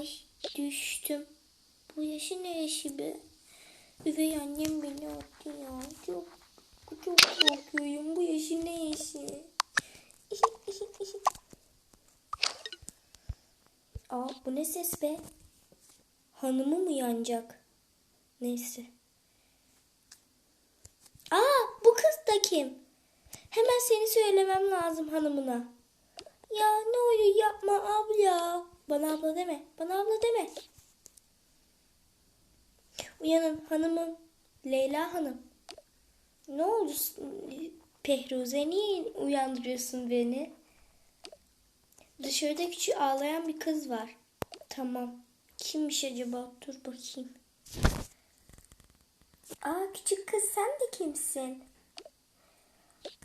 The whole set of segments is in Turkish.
Ay düştüm. Bu yaşı ne yaşı be? Üvey annem beni attı ya. Çok çok korkuyorum. Bu yaşı ne yaşı? Aa bu ne ses be? Hanımı mı yanacak? Neyse. Aa bu kız da kim? Hemen seni söylemem lazım hanımına. Ya ne oluyor yapma abla. Bana abla deme. Bana abla deme. Uyanın hanımım. Leyla hanım. Ne oldu Pehruze niye uyandırıyorsun beni? Dışarıda küçük ağlayan bir kız var. Tamam. Kimmiş acaba? Dur bakayım. Aa küçük kız sen de kimsin?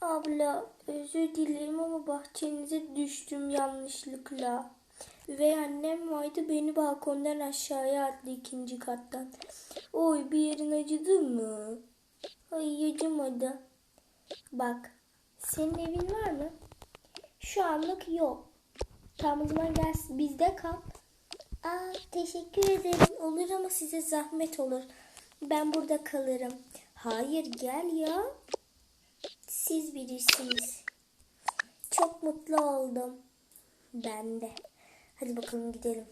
Abla özür dilerim ama bahçenize düştüm yanlışlıkla. Üvey annem vardı beni balkondan aşağıya attı ikinci kattan. Oy bir yerin acıdı mı? Ay acımadı. Bak senin evin var mı? Şu anlık yok. Tamam o zaman gel bizde kal. Aa teşekkür ederim. Olur ama size zahmet olur. Ben burada kalırım. Hayır gel ya. Siz bilirsiniz. Çok mutlu oldum. Ben de. Hadi bakalım gidelim.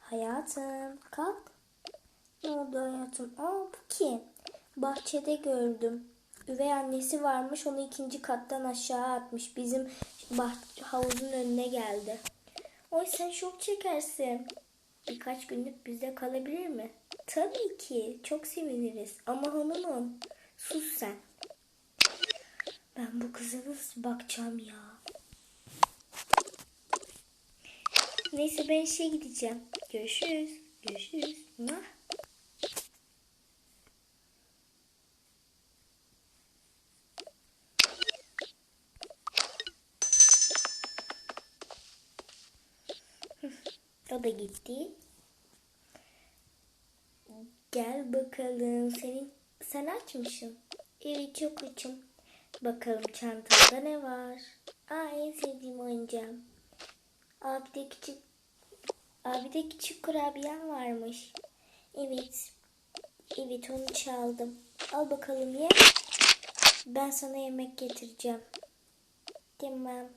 Hayatım kalk. Ne oldu hayatım? Aa bu kim? Bahçede gördüm. Üvey annesi varmış onu ikinci kattan aşağı atmış. Bizim bah- havuzun önüne geldi. Oy sen şok çekersin. Birkaç günlük bizde kalabilir mi? Tabii ki. Çok seviniriz. Ama hanımım sus sen. Ben bu kıza nasıl bakacağım ya? Neyse ben işe gideceğim. Görüşürüz. Görüşürüz. Mwah. O da gitti. Gel bakalım. Senin sen aç mısın? Evet çok açım. Bakalım çantada ne var? Aa en sevdiğim oyuncağım. Abi de küçük Abi de küçük kurabiyem varmış. Evet. Evet onu çaldım. Al bakalım ye. Ben sana yemek getireceğim. Tamam.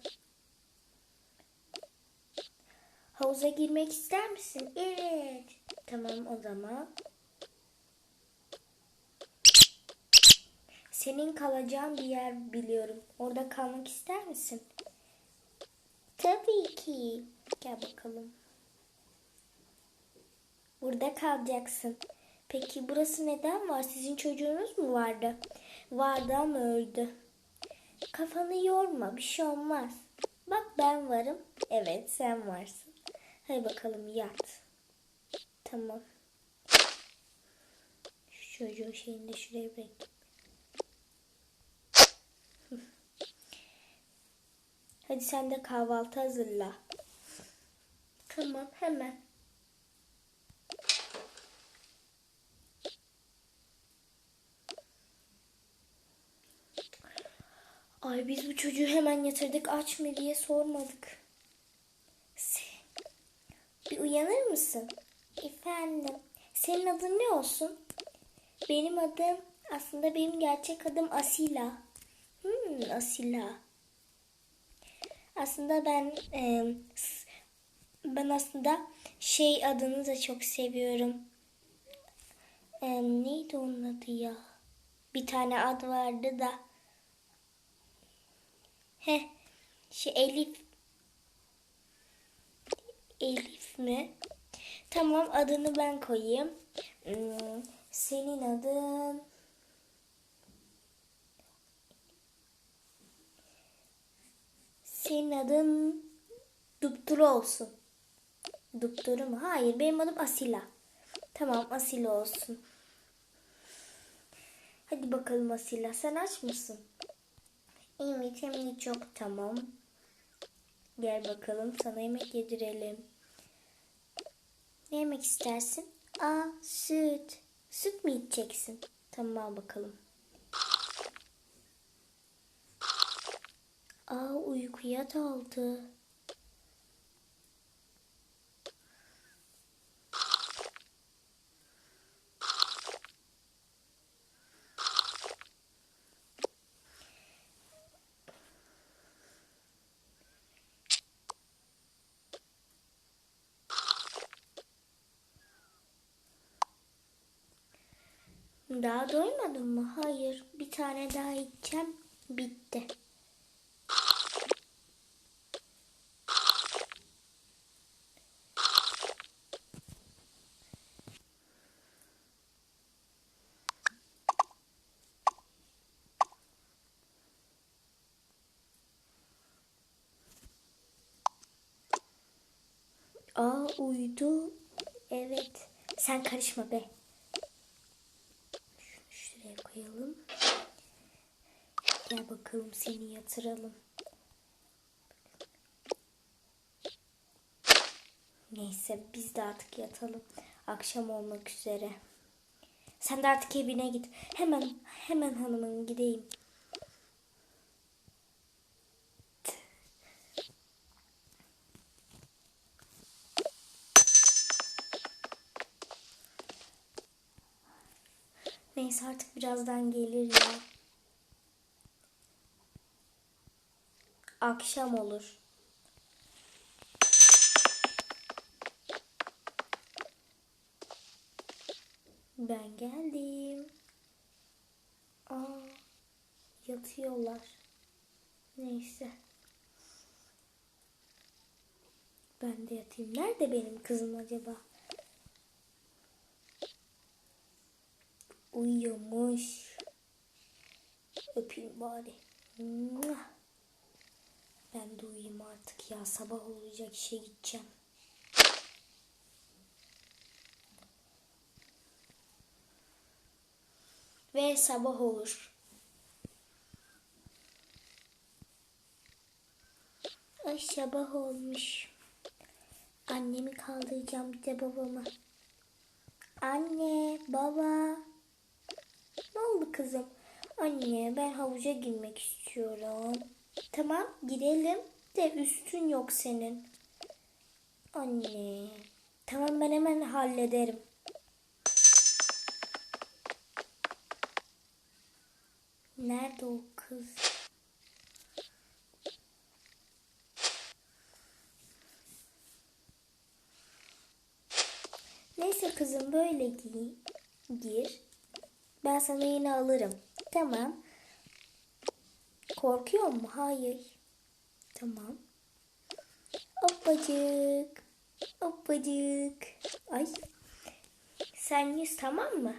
Havuza girmek ister misin? Evet. Tamam o zaman. Senin kalacağın bir yer biliyorum. Orada kalmak ister misin? Tabii ki. Gel bakalım. Burada kalacaksın. Peki burası neden var? Sizin çocuğunuz mu vardı? Vardı ama öldü. Kafanı yorma, bir şey olmaz. Bak ben varım. Evet, sen varsın. Hadi bakalım yat. Tamam. Şu çocuğun şeyini de şuraya bırak. Hadi sen de kahvaltı hazırla. Tamam hemen. Ay biz bu çocuğu hemen yatırdık aç mı diye sormadık. Bir uyanır mısın? Efendim. Senin adın ne olsun? Benim adım aslında benim gerçek adım Asila. Hmm, Asila. Aslında ben e, ben aslında şey adını da çok seviyorum. E, neydi onun adı ya? Bir tane ad vardı da. He, şey Elif. Elif mi? Tamam adını ben koyayım. Hmm, senin adın Senin adın Dupturu olsun. Dupturu mu? Hayır benim adım Asila. Tamam Asila olsun. Hadi bakalım Asila sen aç mısın? Evet hem de çok tamam. Gel bakalım sana yemek yedirelim. Ne yemek istersin? Aa süt. Süt mü içeceksin? Tamam al bakalım. Aa uykuya daldı. Daha doymadın mı? Hayır. Bir tane daha içeceğim. Bitti. Aa uyudu. Evet. Sen karışma be. Şunu şuraya koyalım. Gel bakalım seni yatıralım. Neyse biz de artık yatalım. Akşam olmak üzere. Sen de artık evine git. Hemen hemen hanımın gideyim. Neyse artık birazdan gelir ya. Akşam olur. Ben geldim. Aa, yatıyorlar. Neyse. Ben de yatayım. Nerede benim kızım acaba? Uyuyormuş. Öpeyim bari. Ben de uyuyayım artık ya. Sabah olacak işe gideceğim. Ve sabah olur. Ay sabah olmuş. Annemi kaldıracağım bir de babamı. Anne, baba. Ne oldu kızım? Anne ben havuca girmek istiyorum. Tamam gidelim de üstün yok senin. Anne. Tamam ben hemen hallederim. Nerede o kız? Neyse kızım böyle giy. Gir. Ben sana yine alırım. Tamam. Korkuyor mu? Hayır. Tamam. Hoppacık. Hoppacık. Ay. Sen yüz tamam mı?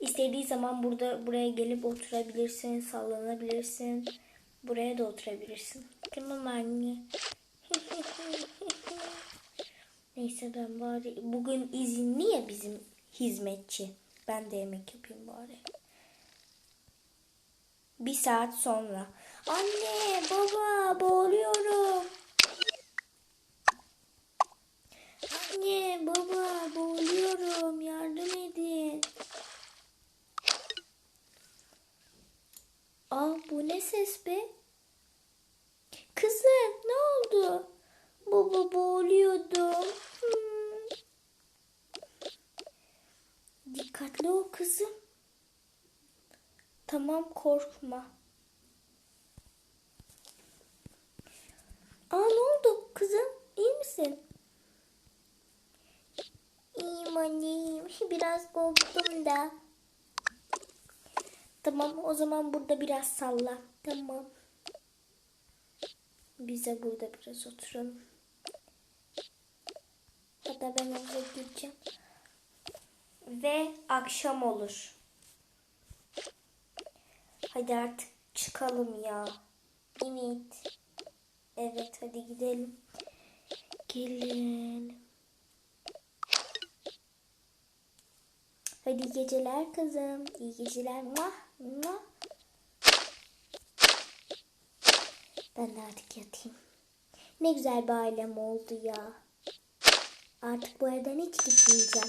İstediği zaman burada buraya gelip oturabilirsin, sallanabilirsin. Buraya da oturabilirsin. Tamam anne. Neyse ben bari bugün izinli ya bizim hizmetçi. Ben de yemek yapayım bari. Bir saat sonra. Anne, baba, boğuluyorum. Anne, baba, boğuluyorum. Yardım edin. Aa, bu ne ses be? Kızım, ne oldu? Baba, boğuluyordum. Hmm. Dikkatli ol kızım. Tamam korkma. Aa ne oldu kızım? İyi misin? İyiyim anneyim. Biraz korktum da. Tamam o zaman burada biraz salla. Tamam. Bize burada biraz oturalım. Hatta ben oraya gideceğim. Ve akşam olur. Hadi artık çıkalım ya. Evet. Evet hadi gidelim. Gelin. Hadi geceler kızım. İyi geceler. Mah, mah. Ben de artık yatayım. Ne güzel bir ailem oldu ya. Artık bu evden hiç gitmeyeceğim.